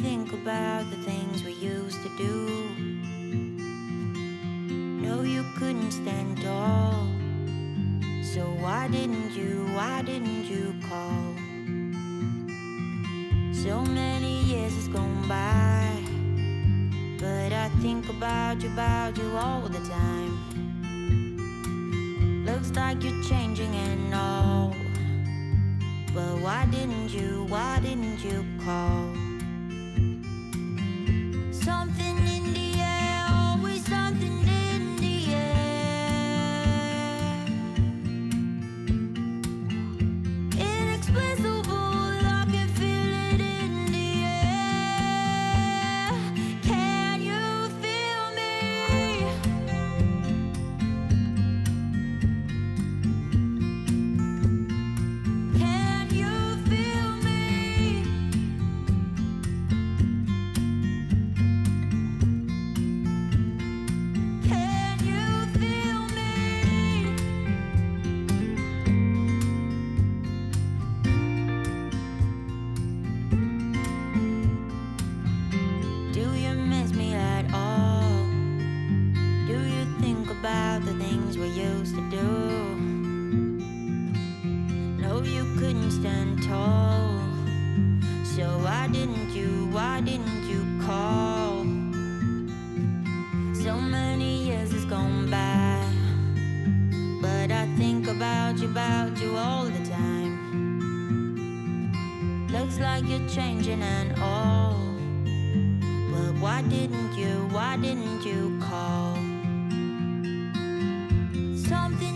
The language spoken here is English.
think about the things we used to do. No, you couldn't stand tall. So why didn't you, why didn't you call? So many years has gone by. But I think about you, about you all the time. Looks like you're changing and all. But why didn't you, why didn't you call? About the things we used to do? No, you couldn't stand tall. So why didn't you, why didn't you call? So many years has gone by. But I think about you, about you all the time. Looks like you're changing and all. But why didn't you, why didn't you something